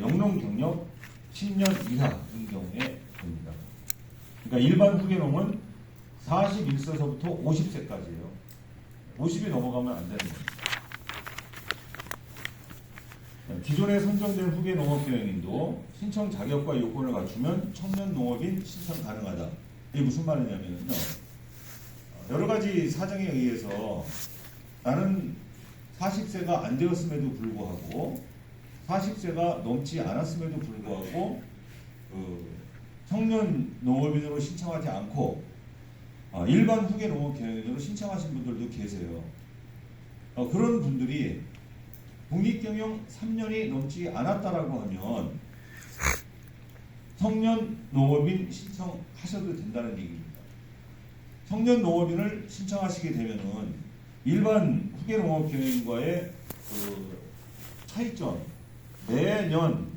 영농 경력 10년 이하인 경우에 됩니다. 그러니까 일반 후계농은 41세서부터 50세까지예요. 50이 넘어가면 안 되는 겁니다. 기존에 선정된 후계 농업교양인도 신청 자격과 요건을 갖추면 청년 농업인 신청 가능하다. 이게 무슨 말이냐면요. 여러 가지 사정에 의해서 나는 40세가 안 되었음에도 불구하고 40세가 넘지 않았음에도 불구하고 그 청년 농업인으로 신청하지 않고 어, 일반 후계 농업 경영인으로 신청하신 분들도 계세요. 어, 그런 분들이 국립경영 3년이 넘지 않았다라고 하면 청년 농업인 신청하셔도 된다는 얘기입니다. 청년 농업인을 신청하시게 되면은 일반 후계 농업 경영인과의 그 차이점 매년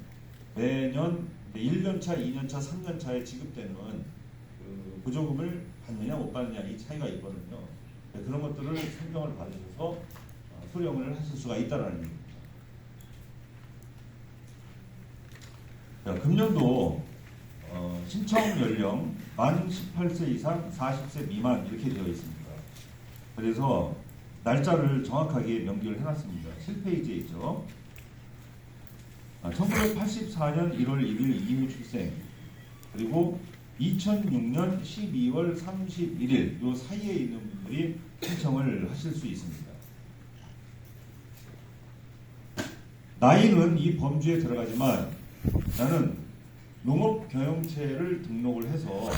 매년 1년차, 2년차, 3년차에 지급되는 그 보조금을 받느냐 못 받느냐 이 차이가 있거든요. 네, 그런 것들을 설명을 받으셔서 어, 수령을 하실 수가 있다라는 얘기입니다. 자, 금년도 어, 신청 연령 만 18세 이상 40세 미만 이렇게 되어 있습니다. 그래서 날짜를 정확하게 명기를 해놨습니다. 7페이지에 있죠. 아, 1984년 1월 1일 이후 출생 그리고 2006년 12월 31일 요 사이에 있는 분들이 신청을 하실 수 있습니다. 나이는 이 범주에 들어가지만 나는 농업경영체를 등록을 해서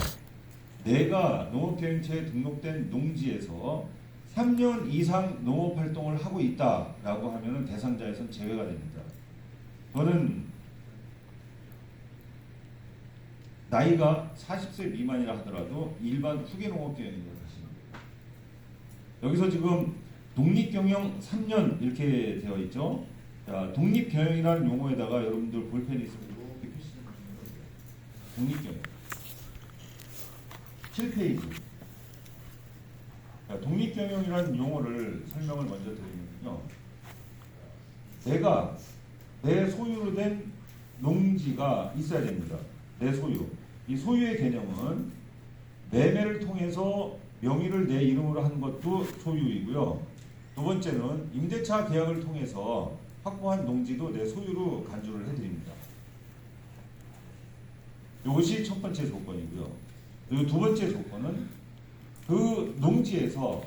내가 농업경영체에 등록된 농지에서 3년 이상 농업활동을 하고 있다라고 하면 대상자에선 제외가 됩니다. 저는 나이가 40세 미만이라 하더라도 일반 후계 농업경영인으로 하시는 거예요. 여기서 지금 독립경영 3년 이렇게 되어 있죠. 자, 독립경영이라는 용어에다가 여러분들 볼펜이 있으면 이렇게 표시 좀 해주세요. 독립경영. 7페이지. 자, 독립경영이라는 용어를 설명을 먼저 드리면요. 내가 내 소유로 된 농지가 있어야 됩니다. 내 소유. 이 소유의 개념은 매매를 통해서 명의를 내 이름으로 하는 것도 소유이고요. 두 번째는 임대차 계약을 통해서 확보한 농지도 내 소유로 간주를 해드립니다. 이것이 첫 번째 조건이고요. 그리고 두 번째 조건은 그 농지에서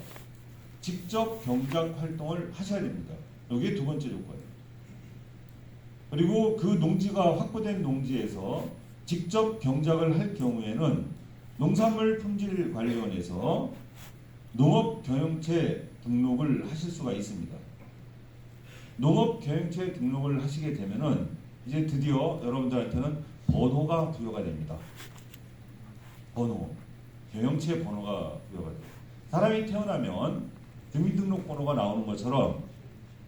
직접 경작 활동을 하셔야 됩니다. 이게 두 번째 조건이에요. 그리고 그 농지가 확보된 농지에서 직접 경작을 할 경우에는 농산물 품질 관리원에서 농업 경영체 등록을 하실 수가 있습니다. 농업 경영체 등록을 하시게 되면은 이제 드디어 여러분들한테는 번호가 부여가 됩니다. 번호, 경영체 번호가 부여가 돼요. 사람이 태어나면 주민등록번호가 나오는 것처럼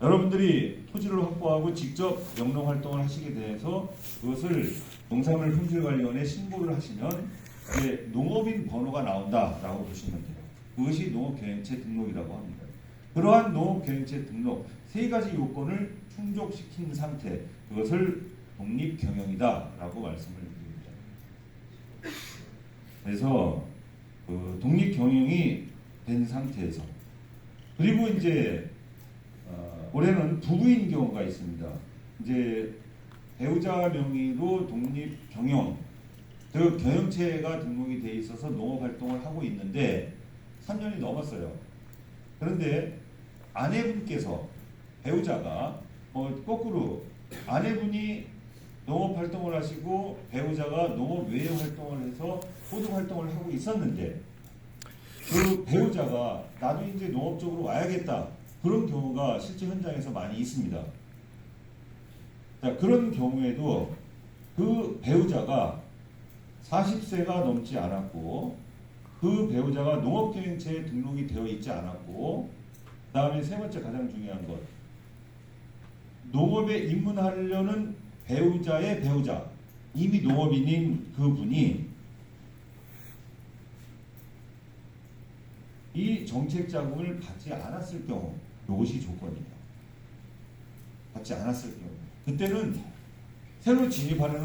여러분들이 토지를 확보하고 직접 영농 활동을 하시게 돼서 그것을 농산물 품질 관리원에 신고를 하시면 이제 농업인 번호가 나온다라고 보시면 돼요. 그것이 농업경영체 등록이라고 합니다. 그러한 농업경영체 등록 세 가지 요건을 충족시킨 상태 그것을 독립 경영이다라고 말씀을 드립니다. 그래서 그 독립 경영이 된 상태에서 그리고 이제 어, 올해는 부부인 경우가 있습니다. 이제 배우자 명의로 독립 경영, 그 경영체가 등록이 돼 있어서 농업 활동을 하고 있는데 3년이 넘었어요. 그런데 아내분께서 배우자가 어, 거꾸로 아내분이 농업 활동을 하시고 배우자가 농업 외의 활동을 해서 호주 활동을 하고 있었는데 그 배우자가 나도 이제 농업 쪽으로 와야겠다 그런 경우가 실제 현장에서 많이 있습니다. 자, 그런 경우에도 그 배우자가 40세가 넘지 않았고 그 배우자가 농업경영체에 등록이 되어 있지 않았고 그 다음에 세 번째 가장 중요한 것 농업에 입문하려는 배우자의 배우자 이미 농업인인 그분이 이 정책 자금을 받지 않았을 경우 이것이 조건입니다. 받지 않았을 경우 그때는 새로 진입하는